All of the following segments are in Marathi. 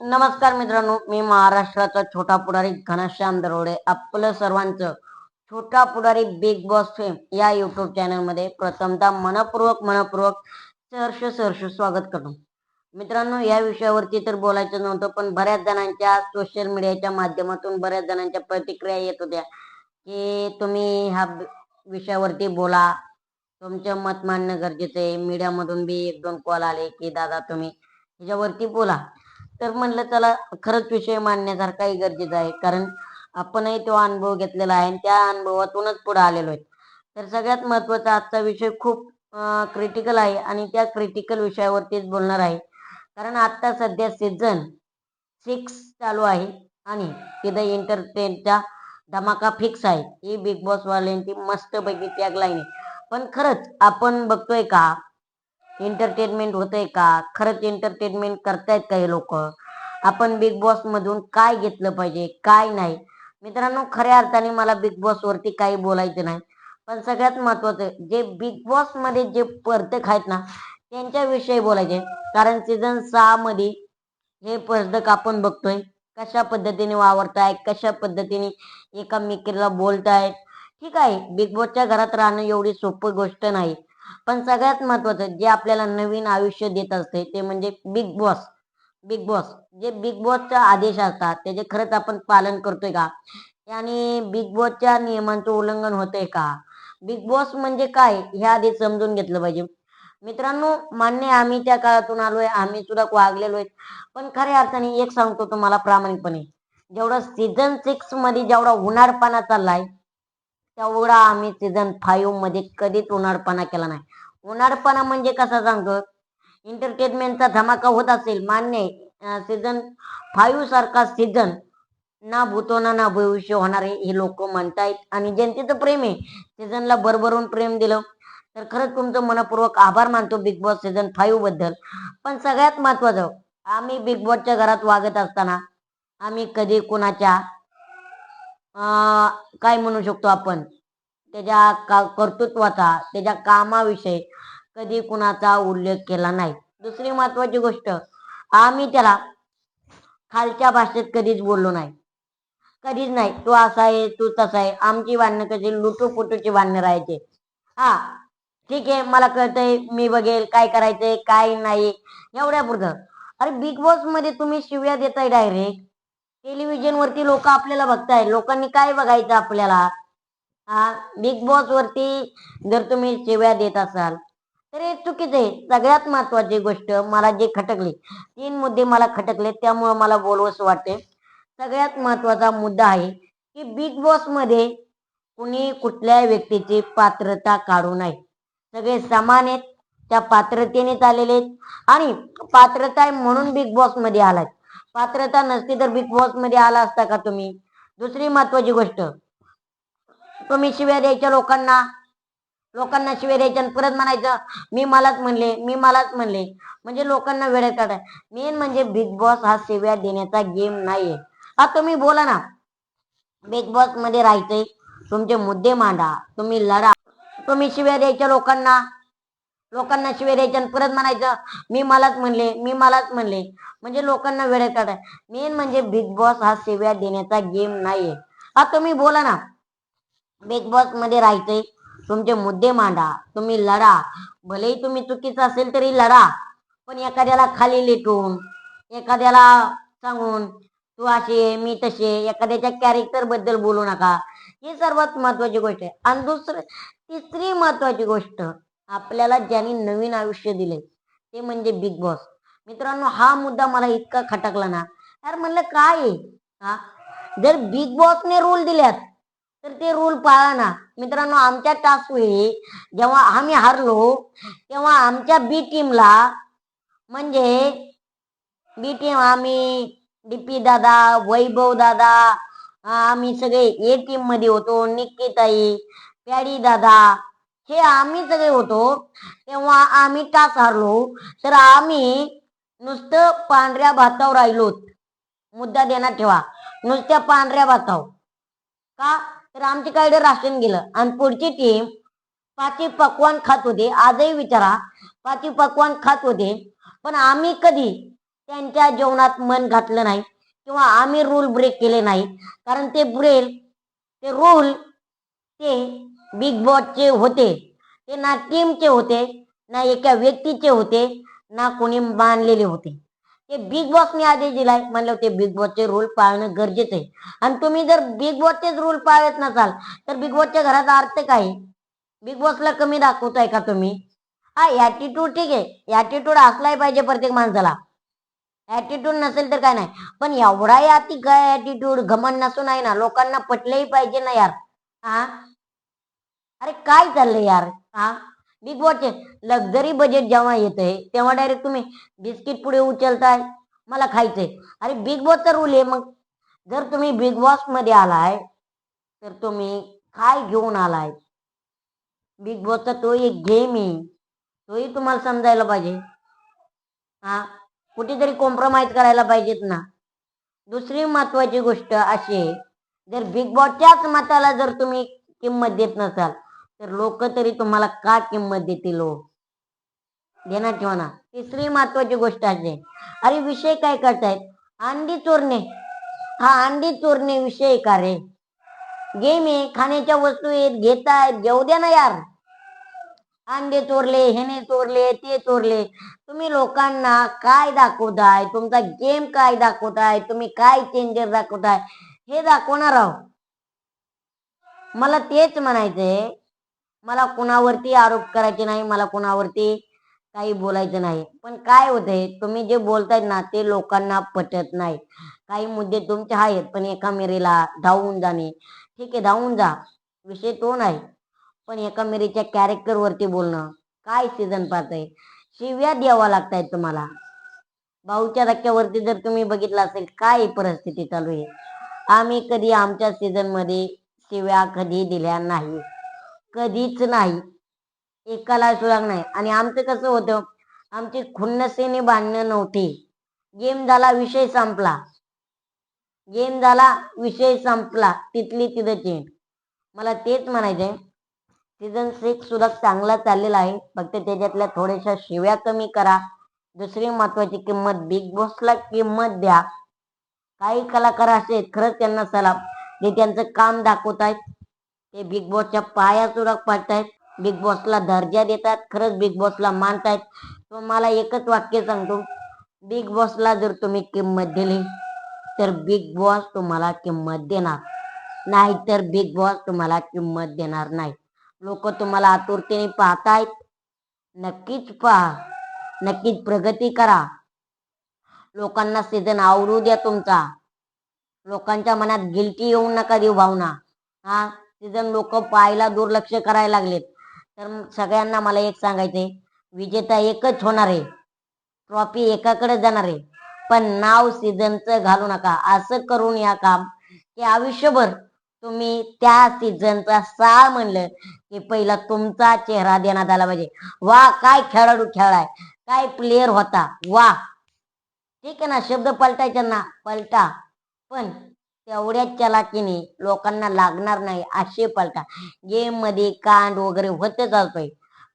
नमस्कार मित्रांनो मी महाराष्ट्राचा छोटा पुढारी घनश्याम दरोडे. आपलं सर्वांचं Chhota Pudhari Big Boss fame या युट्यूब चॅनलमध्ये प्रथमतः मनपूर्वक मनपूर्वक सहर्ष सहर्ष स्वागत करतो. मित्रांनो या विषयावरती तर बोलायचं नव्हतं पण बऱ्याच जणांच्या सोशल मीडियाच्या माध्यमातून बऱ्याच जणांच्या प्रतिक्रिया येत होत्या की तुम्ही ह्या विषयावरती बोला. तुमचं मत मांडणं गरजेचं आहे. मीडियामधून बी एक दोन कॉल आले की दादा तुम्ही ह्याच्यावरती बोला. तर म्हणलं चला खरंच विषय मानण्यासारखाही गरजेचं आहे. कारण आपणही तो अनुभव घेतलेला आहे आणि त्या अनुभवातूनच पुढे आलेलो आहे. तर सगळ्यात महत्त्वाचा आजचा विषय खूप क्रिटिकल आहे आणि त्या क्रिटिकल विषयावरतीच बोलणार आहे. कारण आता सध्या सीझन सिक्स चालू आहे आणि तिथं एंटरटेनचा धमाका फिक्स आहे. ही बिग बॉस वाल्यांची मस्तपैकी टॅगलाईन आहे. पण खरंच आपण बघतोय का एंटरटेनमेंट होतंय का? खरंच एंटरटेनमेंट करतायत का हे लोक? आपण बिग बॉस मधून काय घेतलं पाहिजे? काय नाही? मित्रांनो खऱ्या अर्थाने मला बिग बॉस वरती काही बोलायचं नाही. पण सगळ्यात महत्वाचं जे बिग बॉसमध्ये जे स्पर्धक आहेत ना त्यांच्याविषयी बोलायचे. कारण सीझन सहा मध्ये हे स्पर्धक आपण बघतोय कशा पद्धतीने वावरताय कशा पद्धतीने एकामेकीला बोलतायत. ठीक आहे बिग बॉसच्या घरात राहणं एवढी सोपी गोष्ट नाही. पण सगळ्यात महत्वाचं जे आपल्याला नवीन आयुष्य देत असते ते म्हणजे बिग बॉस बिग बॉस जे बिग बॉसचा आदेश असतात त्याचे खरंच आपण पालन करतोय का? आणि बिग बॉसच्या नियमांचं उल्लंघन होतंय का? बिग बॉस म्हणजे काय? हे आधी समजून घेतलं पाहिजे. मित्रांनो मान्य आम्ही त्या काळातून आलोय आम्ही सुद्धा वागलेलो आहे पण खऱ्या अर्थाने एक सांगतो तुम्हाला प्रामाणिकपणे. जेवढा सीझन सिक्समध्ये जेवढा उन्हाळपणा चाललाय तेवढा आम्ही सीझन फाईव्हमध्ये कधीच उन्हाळपणा केला नाही. उन्हाळपणा म्हणजे कसा सांगतो? एंटरटेनमेंटचा धमाका होत असेल मान्य सीझन फाईव्ह सारखा सीझन ना भूतोना ना भविष्य होणार हे लोक म्हणतायत. आणि जनतेचं प्रेम आहे. सीझनला भरभरून प्रेम दिलं. तर खरंच तुमचं मनपूर्वक आभार मानतो बिग बॉस सीझन फाईव्हबद्दल. पण सगळ्यात महत्वाचं आम्ही बिग बॉसच्या घरात वागत असताना आम्ही कधी कुणाच्या काय म्हणू शकतो आपण? त्याच्या का कर्तृत्वाचा त्याच्या कामाविषयी कधी कुणाचा उल्लेख केला नाही. दुसरी महत्वाची गोष्ट आम्ही त्याला खालच्या भाषेत कधीच बोललो नाही. कधीच नाही. तू असा आहे तू तसा आहे. आमची भांडणं कशी? लुटू पुटूची भांडणं राहायचे. हा ठीक आहे. मला कळतंय मी बघेल काय करायचंय काय नाही. एवढ्या पुढचं अरे बिग बॉसमध्ये तुम्ही शिव्या देताय डायरेक्ट टेलिव्हिजन वरती लोक आपल्याला बघताय लोकांनी काय बघायचं आपल्याला? हा? बिग बॉस वरती जर तुम्ही शिव्या देत असाल तर हे चुकीचं आहे. सगळ्यात महत्वाची गोष्ट मला जे खटकले तीन मुद्दे मला खटकले त्यामुळे मला बोलवस वाटते सगळ्यात महत्त्वाचा मुद्दा आहे की बिग बॉसमध्ये कुणी कुठल्याही व्यक्तीची पात्रता काढू नये. सगळे समान आहेत त्या पात्रतेनेच आलेले आहेत. आणि पात्रता आहे म्हणून बिग बॉसमध्ये आलाय. पात्रता नसती तर बिग बॉसमध्ये आला असता का तुम्ही? दुसरी महत्वाची गोष्ट तुम्ही शिव्या द्यायच्या लोकांना लोकांना शिव्या द्यायच्या परत म्हणायचं मी मलाच म्हणले मी मलाच म्हणले. म्हणजे लोकांना वेळेत काढाय मेन म्हणजे बिग बॉस हा शिव्या देण्याचा गेम नाहीये. हा तुम्ही बोला ना. बिग बॉसमध्ये राहायचंय. तुमचे मुद्दे मांडा. तुम्ही लढा. तुम्ही शिव्या द्यायच्या लोकांना. लोकांना शिव्या द्यायच्या परत म्हणायचं मी मलाच म्हणले मी मलाच म्हणले. म्हणजे लोकांना वेळेत काढाय मेन म्हणजे बिग बॉस हा सेव्या देण्याचा गेम नाहीये. हा तुम्ही बोला ना. बिग बॉसमध्ये राहायचंय. तुमचे मुद्दे मांडा. तुम्ही लढा. भलेही तुम्ही चुकीचं असेल तरी लढा. पण एखाद्याला खाली लेटून एखाद्याला सांगून तू अशी आहे मी तशी आहे. एखाद्याच्या कॅरेक्टरबद्दल बोलू नका. ही सर्वात महत्वाची गोष्ट आहे. आणि दुसरं तिसरी महत्वाची गोष्ट आपल्याला ज्यांनी नवीन आयुष्य दिले ते म्हणजे बिग बॉस मित्रांनो हा मुद्दा मला इतका खटकला ना यार म्हणलं काय आहे? हा? जर बिग बॉसने रूल दिल्यात तर ते रूल पाळा ना. मित्रांनो आमच्या टास्क वेळी जेव्हा आम्ही हारलो तेव्हा आमच्या बी टीमला म्हणजे बी टीम आम्ही डीपी दादा वैभव दादा आम्ही सगळे ए टीममध्ये होतो निक्कीताई प्याडी दादा हे आम्ही सगळे होतो तेव्हा आम्ही टास हारलो. तर आम्ही नुसतं पांढऱ्या भातावर राहिलो. मुद्दा देण्यात ठेवा. नुसत्या पांढऱ्या भातावर. का? तर आमच्याकडे राशन गेलं. आणि पुढची टीम पाची पकवान खात होते. आजही विचारा पाची पकवान खात होते. पण आम्ही कधी त्यांच्या जेवणात मन घातलं नाही किंवा आम्ही रूल ब्रेक केले नाही. कारण ते ब्रेल ते रूल ते बिग बॉसचे होते. ते ना टीमचे होते ना एका व्यक्तीचे होते ना कोणी मानलेले होते. ते बिग बॉसने आदेश दिलाय. म्हणलं ते बिग बॉसचे रूल पाळणं गरजेचं आहे. आणि तुम्ही जर बिग बॉसचेच रूल पाळत नसाल तर बिग बॉसच्या घराचा अर्थ काय बिग बॉसला कमी दाखवताय का तुम्ही? हा ऍटिट्यूड ठीक आहे. ऍटिट्यूड असलाही पाहिजे प्रत्येक माणसाला. ॲटिट्यूड नसेल तर काय नाही. पण एवढाही अति काय ॲटिट्यूड घमंड नसून आहे ना लोकांना पटलंही पाहिजे ना यार. हा? अरे काय चाललंय यार? हा? बिग बॉसचे लक्झरी बजेट जेव्हा येतंय तेव्हा डायरेक्ट तुम्ही बिस्किट पुढे उचलताय मला खायचंय. अरे बिग बॉसचा रूल आहे मग. जर तुम्ही बिग बॉसमध्ये आलाय तर तुम्ही काय घेऊन आलाय? बिग बॉसचा तो एक गेम आहे. तोही तुम्हाला समजायला पाहिजे. हा? कुठेतरी कॉम्प्रोमाइज करायला पाहिजेत ना. दुसरी महत्वाची गोष्ट अशी आहे जर बिग बॉसच्याच मताला जर तुम्ही किंमत देत नसाल तर लोक तरी तुम्हाला का किंमत देतील हो? देणार किंवा ना. तिसरी महत्वाची गोष्ट असते अरे विषय काय करतायत? अंडी चोरणे. हा अंडी चोरणे विषय का रे? गेम आहे खाण्याच्या वस्तू आहेत घेतायत घेऊ द्या ना यार. अंडे चोरले हेने चोरले ते चोरले. तुम्ही लोकांना काय दाखवताय? तुमचा गेम काय दाखवताय? तुम्ही काय चेंजर दाखवताय? हे दाखवणार आहो. मला तेच म्हणायचंय मला कुणावरती आरोप करायचे नाही मला कुणावरती काही बोलायचं नाही. पण काय होतंय तुम्ही जे बोलतायत ना ते लोकांना पटत नाही. काही मुद्दे तुमचे आहेत पण एका मेरीला धावून जाणे ठीक आहे धावून जा. विषय तो नाही. पण एका मेरीच्या कॅरेक्टर वरती बोलणं काय सीझन पाहताय शिव्या द्यावा लागतायत तुम्हाला. भाऊच्या धक्क्यावरती जर तुम्ही बघितलं असेल काय परिस्थिती चालू आहे? आम्ही कधी आमच्या सीझनमध्ये शिव्या कधी दिल्या नाही. कधीच नाही. एकाला सुराग नाही. आणि आमचं कसं होतं आमची खुन्नसेने बांधणं नव्हते. गेम झाला विषय संपला. गेम झाला विषय संपला. तिथली तिथं चेंज मला तेच म्हणायचंय सीझन सिक्स सुद्धा चांगला चाललेला आहे. फक्त त्याच्यातल्या थोड्याशा शिव्या कमी करा. दुसरी महत्वाची किंमत बिग बॉसला किंमत द्या. काही कलाकार असे आहेत खरंच त्यांना सलाम. जे त्यांचं काम दाखवत आहेत ते बिग बॉसच्या पाया सुरक पाडतायत. बिग बॉसला दर्जा देतात. खरंच बिग बॉसला मानतायत. तो मला एकच वाक्य सांगतो. बिग बॉसला जर तुम्ही किंमत दिली तर बिग बॉस तुम्हाला किंमत देणार. नाहीतर बिग बॉस तुम्हाला किंमत देणार नाही. लोक तुम्हाला आतुरतेने पाहतायत. नक्कीच पहा. नक्कीच प्रगती करा. लोकांना सीझन आवडू द्या तुमचा. लोकांच्या मनात गिल्टी येऊ नका देऊ भावना. हा? सीझन लोक पाहायला दुर्लक्ष करायला लागलेत. तर सगळ्यांना मला एक सांगायचंय विजेता एकच होणार आहे. ट्रॉफी एकाकडे जाणार आहे. पण नाव सीझनचं घालू नका. असं करून या काम की आयुष्यभर तुम्ही त्या सीझनचा साळ म्हणलं की पहिला तुमचा चेहरा देण्यात आला पाहिजे. वा काय खेळाडू खेळाय काय प्लेअर होता. वा. ठीक आहे ना शब्द पलटायचा ना. पलटा. पण तेवढ्याच चलाकीने लोकांना लागणार नाही असे पलटा. गेममध्ये कांड वगैरे होतच असतोय.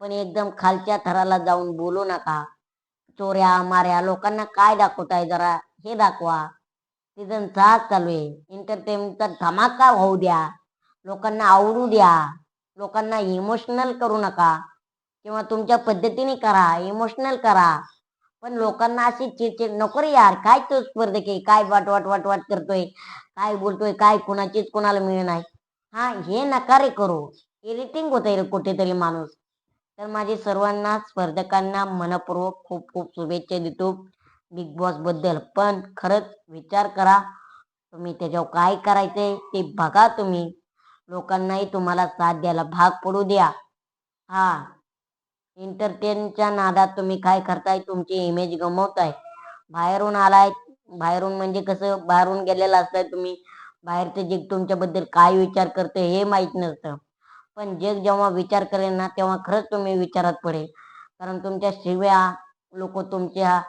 पण एकदम खालच्या थराला जाऊन बोलू नका. चोऱ्या माऱ्या लोकांना काय दाखवताय जरा हे दाखवा. सीझन सहा चालू आहे. एंटरटेनमेंटचा धमाका होऊ द्या. लोकांना आवडू द्या. लोकांना इमोशनल करू नका. किंवा तुमच्या पद्धतीने करा. इमोशनल करा. पण लोकांना अशी चिडचिड नको रे यार. काय तो स्पर्धक काय वाट वाट वाट वाट करतोय? काय बोलतोय काय कुणाचीच कुणाला मिळ नाही. हा हे नकारे करू. इरिटिंग होत आहे कुठेतरी माणूस. तर माझे सर्वांना स्पर्धकांना मनपूर्वक खूप खूप शुभेच्छा देतो बिग बॉसबद्दल. पण खरंच विचार करा तुम्ही त्याच्यावर काय करायचंय ते बघा तुम्ही. लोकांनाही तुम्हाला साथ द्यायला भाग पडू द्या. हा एंटरटेनच्या नादात तुम्ही काय करताय तुमची इमेज गमवताय. बाहेरून आलाय बाहेरून म्हणजे कसं बाहेरून गेलेलं असताय तुम्ही बाहेरचं जग तुमच्याबद्दल काय विचार करते हे माहीत नसतं. पण जग जेव्हा विचार करेल ना तेव्हा खरंच तुम्ही विचारात पडेल. कारण तुमच्या शिव्या लोक तुमच्या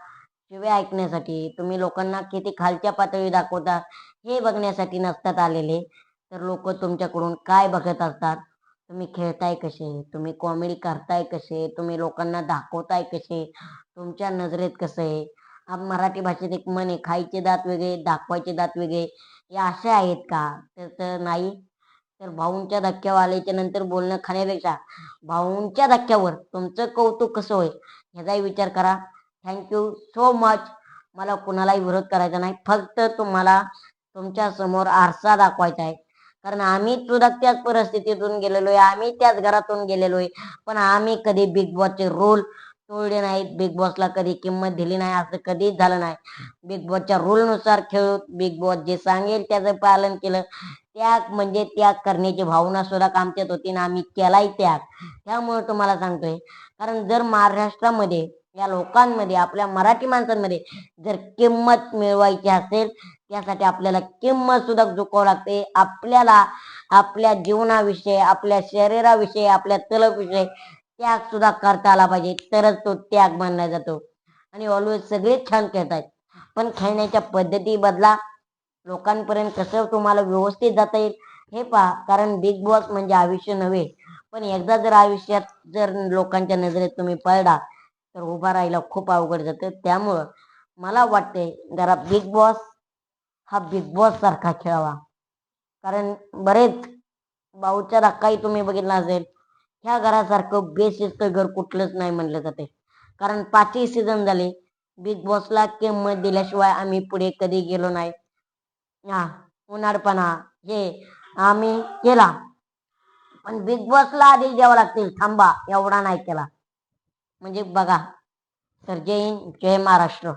शिव्या ऐकण्यासाठी तुम्ही लोकांना किती खालच्या पातळी दाखवता हे बघण्यासाठी नसतात आलेले. तर लोक तुमच्याकडून काय बघत असतात? तुम्ही खेळताय कसे? तुम्ही कॉमेडी करताय कसे? तुम्ही लोकांना दाखवताय कसे? तुमच्या नजरेत कसं आहे? मराठी भाषेत एक म्हण आहे खायचे दात वेगळे दाखवायचे दात वेगळे हे असे आहेत का? तर तर नाही. तर भाऊंच्या धक्क्यावाल्याच्या नंतर बोलणं खाण्यापेक्षा भाऊंच्या धक्क्यावर तुमचं कौतुक कसं होईल? ह्याचाही विचार करा. थँक्यू सो मच मला कुणालाही विरोध करायचा नाही. फक्त तुम्हाला तुमच्यासमोर आरसा दाखवायचा आहे. कारण आम्ही सुद्धा त्याच परिस्थितीतून गेलेलो आहे. आम्ही त्याच घरातून गेलेलो आहे. पण आम्ही कधी बिग बॉसचे रोल तोडले नाहीत बिग बॉसला कधी किंमत दिली नाही असं कधीच झालं नाही. बिग बॉसच्या रूलनुसार खेळू बिग बॉस जे सांगेल त्याचं पालन केलं. त्याग म्हणजे त्याग करण्याची भावना सुद्धा आमच्यात होती ना आम्ही केलाय त्याग. त्यामुळे तुम्हाला सांगतोय. कारण जर महाराष्ट्रामध्ये या लोकांमध्ये आपल्या मराठी माणसांमध्ये जर किंमत मिळवायची असेल त्यासाठी आपल्याला किंमत सुद्धा झुकावं लागते. आपल्याला आपल्या जीवनाविषयी आपल्या शरीराविषयी आपल्या तलपविषयी त्याग सुद्धा करता आला पाहिजे. तरच तो त्याग मानला जातो. आणि ऑलवेज सगळेच छान खेळतात पण खेळण्याच्या पद्धती बदला. लोकांपर्यंत कसं तुम्हाला व्यवस्थित जाता येईल हे पहा. कारण बिग बॉस म्हणजे आयुष्य नव्हे. पण एकदा जर आयुष्यात जर लोकांच्या नजरेत तुम्ही पळला तर उभा राहायला खूप अवघड जातं. त्यामुळं मला वाटते जरा बिग बॉस हा बिग बॉस सारखा खेळावा. कारण बरेच भाऊच्या धक्काही तुम्ही बघितला असेल. ह्या घरासारखं बेशिस्त घर कुठलंच नाही म्हणलं जाते. कारण पाचही सीझन झाले बिग बॉसला किंमत दिल्याशिवाय आम्ही पुढे कधी गेलो नाही. हा उन्हाळपणा हे आम्ही केला. पण बिग बॉसला आधी द्यावं लागतील थांबा एवढा नाही केला. म्हणजे बघा तर जय हिंद जय महाराष्ट्र.